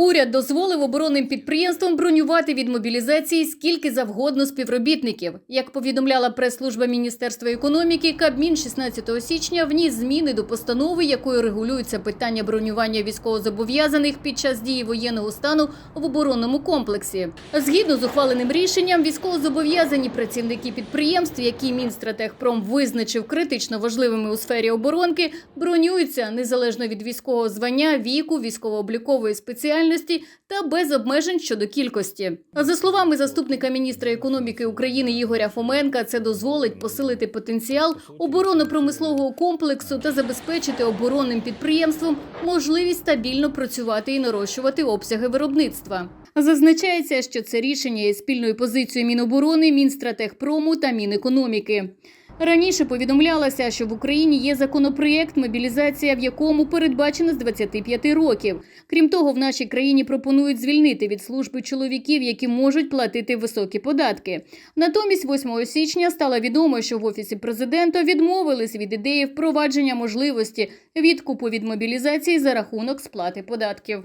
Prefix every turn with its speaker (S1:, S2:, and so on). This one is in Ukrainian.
S1: Уряд дозволив оборонним підприємствам бронювати від мобілізації скільки завгодно співробітників. Як повідомляла прес-служба Міністерства економіки, Кабмін 16 січня вніс зміни до постанови, якою регулюються питання бронювання військовозобов'язаних під час дії воєнного стану в оборонному комплексі. Згідно з ухваленим рішенням, військовозобов'язані працівники підприємств, які Мінстратегпром визначив критично важливими у сфері оборонки, бронюються незалежно від військового звання, віку, військово-облікової спеціальності та без обмежень щодо кількості. За словами заступника міністра економіки України Ігоря Фоменка, це дозволить посилити потенціал оборонно-промислового комплексу та забезпечити оборонним підприємствам можливість стабільно працювати і нарощувати обсяги виробництва. Зазначається, що це рішення є спільною позицією Міноборони, Мінстратегпрому та Мінекономіки. Раніше повідомлялося, що в Україні є законопроєкт, мобілізація в якому передбачена з 25 років. Крім того, в нашій країні пропонують звільнити від служби чоловіків, які можуть платити високі податки. Натомість, 8 січня стало відомо, що в офісі президента відмовились від ідеї впровадження можливості відкупу від мобілізації за рахунок сплати податків.